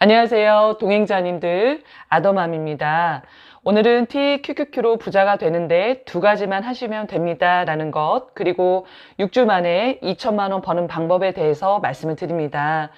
안녕하세요. 동행자님들 아더맘입니다. 오늘은 TQQQ로 부자가 되는데 두 가지만 하시면 됩니다. 라는 것, 그리고 6주 만에 2천만 원 버는 방법에 대해서 말씀을 드립니다.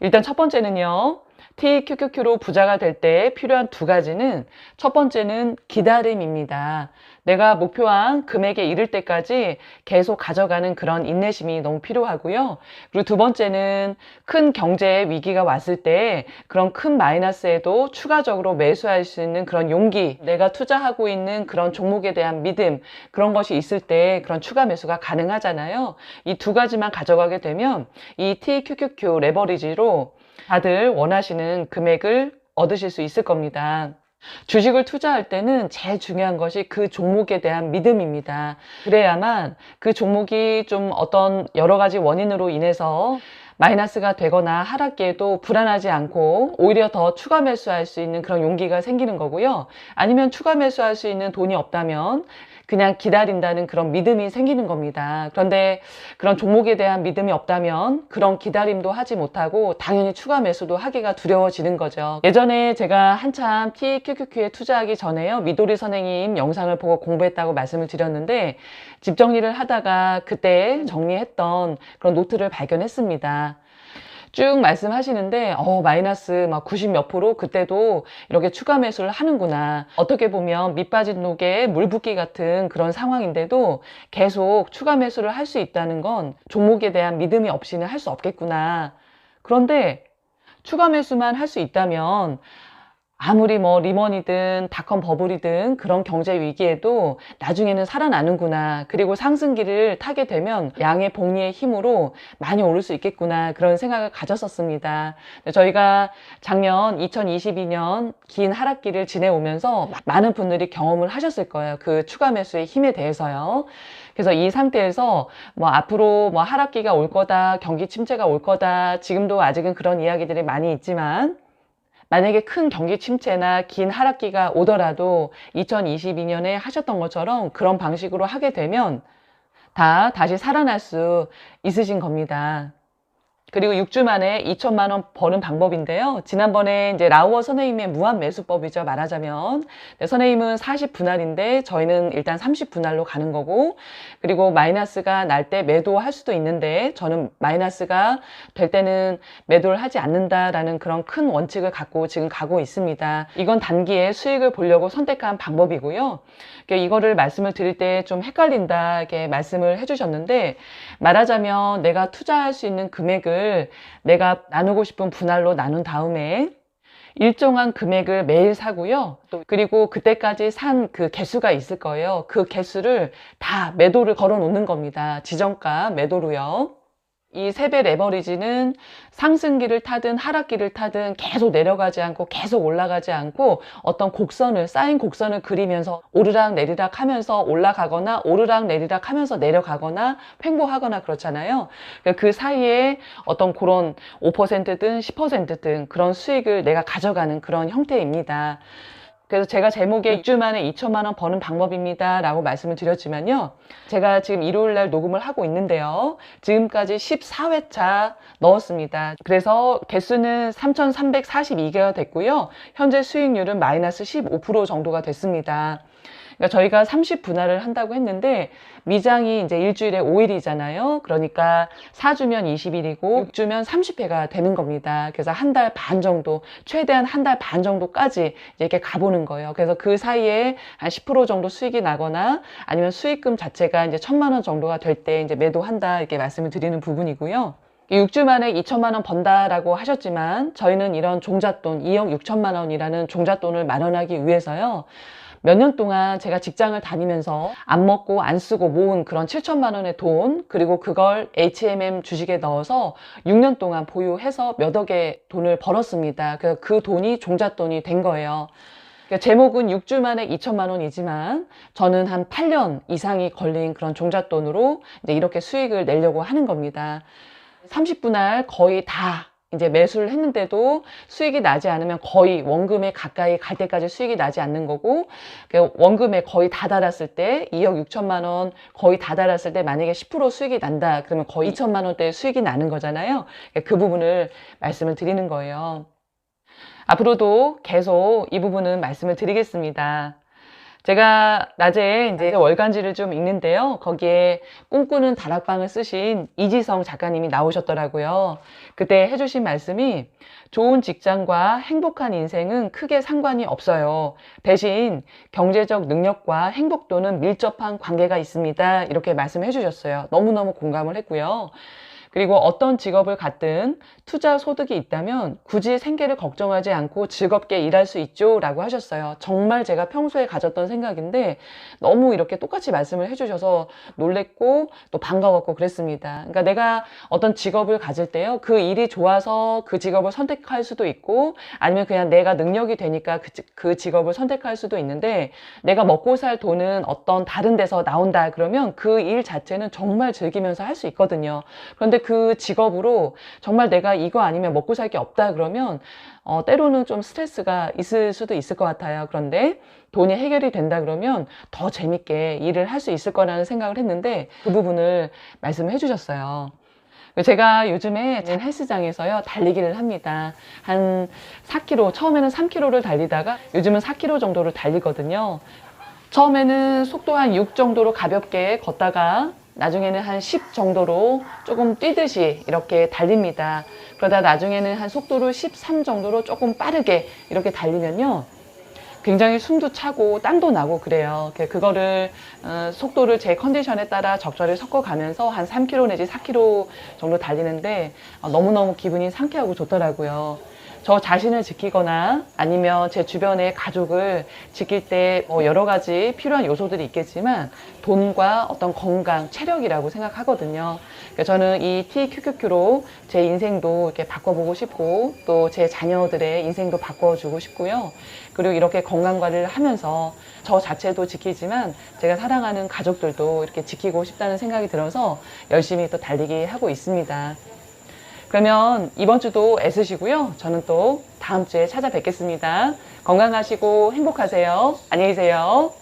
일단 첫 번째는요. TQQQ로 부자가 될 때 필요한 두 가지는 첫 번째는 기다림입니다. 내가 목표한 금액에 이를 때까지 계속 가져가는 그런 인내심이 너무 필요하고요. 그리고 두 번째는 큰 경제 위기가 왔을 때 그런 큰 마이너스에도 추가적으로 매수할 수 있는 그런 용기, 내가 투자하고 있는 그런 종목에 대한 믿음, 그런 것이 있을 때 그런 추가 매수가 가능하잖아요. 이 두 가지만 가져가게 되면 이 TQQQ 레버리지로 다들 원하시는 금액을 얻으실 수 있을 겁니다. 주식을 투자할 때는 제일 중요한 것이 그 종목에 대한 믿음입니다. 그래야만 그 종목이 좀 어떤 여러 가지 원인으로 인해서 마이너스가 되거나 하락기에도 불안하지 않고 오히려 더 추가 매수할 수 있는 그런 용기가 생기는 거고요. 아니면 추가 매수할 수 있는 돈이 없다면 그냥 기다린다는 그런 믿음이 생기는 겁니다. 그런데 그런 종목에 대한 믿음이 없다면 그런 기다림도 하지 못하고 당연히 추가 매수도 하기가 두려워지는 거죠. 예전에 제가 한참 TQQQ에 투자하기 전에요. 미도리 선생님 영상을 보고 공부했다고 말씀을 드렸는데 집 정리를 하다가 그때 정리했던 그런 노트를 발견했습니다. 쭉 말씀하시는데 어 마이너스 막 90 몇 프로 그때도 이렇게 추가 매수를 하는구나. 어떻게 보면 밑빠진 녹에 물 붓기 같은 그런 상황인데도 계속 추가 매수를 할 수 있다는 건 종목에 대한 믿음이 없이는 할 수 없겠구나. 그런데 추가 매수만 할 수 있다면 아무리 뭐 리먼이든 닷컴 버블이든 그런 경제 위기에도 나중에는 살아나는구나. 그리고 상승기를 타게 되면 양의 복리의 힘으로 많이 오를 수 있겠구나. 그런 생각을 가졌었습니다. 저희가 작년 2022년 긴 하락기를 지내오면서 많은 분들이 경험을 하셨을 거예요. 그 추가 매수의 힘에 대해서요. 그래서 이 상태에서 뭐 앞으로 뭐 하락기가 올 거다, 경기 침체가 올 거다. 지금도 아직은 그런 이야기들이 많이 있지만 만약에 큰 경기 침체나 긴 하락기가 오더라도 2022년에 하셨던 것처럼 그런 방식으로 하게 되면 다 다시 살아날 수 있으신 겁니다. 그리고 6주 만에 2천만 원 버는 방법인데요. 지난번에 이제 라우어 선생님의 무한 매수법이죠. 말하자면. 네, 선생님은 40분할인데 저희는 일단 30분할로 가는 거고 그리고 마이너스가 날 때 매도할 수도 있는데 저는 마이너스가 될 때는 매도를 하지 않는다라는 그런 큰 원칙을 갖고 지금 가고 있습니다. 이건 단기에 수익을 보려고 선택한 방법이고요. 그러니까 이거를 말씀을 드릴 때 좀 헷갈린다 이렇게 말씀을 해주셨는데 말하자면 내가 투자할 수 있는 금액을 내가 나누고 싶은 분할로 나눈 다음에 일정한 금액을 매일 사고요. 또 그리고 그때까지 산 그 개수가 있을 거예요. 그 개수를 다 매도를 걸어 놓는 겁니다. 지정가 매도로요. 이 세배 레버리지는 상승기를 타든 하락기를 타든 계속 내려가지 않고 계속 올라가지 않고 어떤 곡선을 쌓인 곡선을 그리면서 오르락 내리락 하면서 올라가거나 오르락 내리락 하면서 내려가거나 횡보하거나 그렇잖아요. 그러니까 그 사이에 어떤 그런 5%든 10%든 그런 수익을 내가 가져가는 그런 형태입니다. 그래서 제가 제목에 6주 만에 2천만 원 버는 방법입니다. 라고 말씀을 드렸지만요. 제가 지금 일요일 날 녹음을 하고 있는데요. 지금까지 14회차 넣었습니다. 그래서 개수는 3,342개가 됐고요. 현재 수익률은 마이너스 15% 정도가 됐습니다. 그러니까 저희가 30분할을 한다고 했는데 미장이 이제 일주일에 5일이잖아요. 그러니까 4주면 20일이고 6주면 30회가 되는 겁니다. 그래서 한 달 반 정도, 최대한 한 달 반 정도까지 이렇게 가보는 거예요. 그래서 그 사이에 한 10% 정도 수익이 나거나 아니면 수익금 자체가 이제 천만 원 정도가 될 때 이제 매도한다 이렇게 말씀을 드리는 부분이고요. 6주 만에 2천만 원 번다라고 하셨지만 저희는 이런 종잣돈 2억 6천만 원이라는 종잣돈을 마련하기 위해서요. 몇 년 동안 제가 직장을 다니면서 안 먹고 안 쓰고 모은 그런 7천만 원의 돈 그리고 그걸 HMM 주식에 넣어서 6년 동안 보유해서 몇 억의 돈을 벌었습니다. 그래서 그 돈이 종잣돈이 된 거예요. 그러니까 제목은 6주 만에 2천만 원이지만 저는 한 8년 이상이 걸린 그런 종잣돈으로 이제 이렇게 수익을 내려고 하는 겁니다. 30분할 거의 다 이제 매수를 했는데도 수익이 나지 않으면 거의 원금에 가까이 갈 때까지 수익이 나지 않는 거고 그 원금에 거의 다 달았을 때 2억 6천만 원 거의 다 달았을 때 만약에 10% 수익이 난다 그러면 거의 2천만 원대 수익이 나는 거잖아요. 그 부분을 말씀을 드리는 거예요. 앞으로도 계속 이 부분은 말씀을 드리겠습니다. 제가 낮에 이제 월간지를 좀 읽는데요. 거기에 꿈꾸는 다락방을 쓰신 이지성 작가님이 나오셨더라고요. 그때 해주신 말씀이 좋은 직장과 행복한 인생은 크게 상관이 없어요. 대신 경제적 능력과 행복도는 밀접한 관계가 있습니다. 이렇게 말씀해 주셨어요. 너무너무 공감을 했고요. 그리고 어떤 직업을 갖든 투자 소득이 있다면 굳이 생계를 걱정하지 않고 즐겁게 일할 수 있죠 라고 하셨어요. 정말 제가 평소에 가졌던 생각인데 너무 이렇게 똑같이 말씀을 해주셔서 놀랬고 또 반가웠고 그랬습니다. 그러니까 내가 어떤 직업을 가질 때요. 그 일이 좋아서 그 직업을 선택할 수도 있고 아니면 그냥 내가 능력이 되니까 그, 직- 그 직업을 선택할 수도 있는데 내가 먹고 살 돈은 어떤 다른 데서 나온다 그러면 그 일 자체는 정말 즐기면서 할 수 있거든요. 그런데 그 직업으로 정말 내가 이거 아니면 먹고 살 게 없다 그러면 어, 때로는 좀 스트레스가 있을 수도 있을 것 같아요. 그런데 돈이 해결이 된다 그러면 더 재밌게 일을 할 수 있을 거라는 생각을 했는데 그 부분을 말씀해 주셨어요. 제가 요즘에 헬스장에서요 달리기를 합니다. 한 4km 처음에는 3km를 달리다가 요즘은 4km 정도를 달리거든요. 처음에는 속도 한 6 정도로 가볍게 걷다가 나중에는 한 10 정도로 조금 뛰듯이 이렇게 달립니다. 그러다 나중에는 한 속도를 13 정도로 조금 빠르게 이렇게 달리면요. 굉장히 숨도 차고 땀도 나고 그래요. 그- 그거를 어, 속도를 제 컨디션에 따라 적절히 섞어가면서 한 3km 내지 4km 정도 달리는데 어, 너무너무 기분이 상쾌하고 좋더라고요. 저 자신을 지키거나 아니면 제 주변의 가족을 지킬 때 뭐 여러 가지 필요한 요소들이 있겠지만 돈과 어떤 건강, 체력이라고 생각하거든요. 그러니까 저는 이 TQQQ로 제 인생도 이렇게 바꿔보고 싶고 또 제 자녀들의 인생도 바꿔주고 싶고요. 그리고 이렇게 건강 관리를 하면서 저 자체도 지키지만 제가 사랑하는 가족들도 이렇게 지키고 싶다는 생각이 들어서 열심히 또 달리기 하고 있습니다. 그러면 이번 주도 애쓰시고요. 저는 또 다음 주에 찾아뵙겠습니다. 건강하시고 행복하세요. 안녕히 계세요.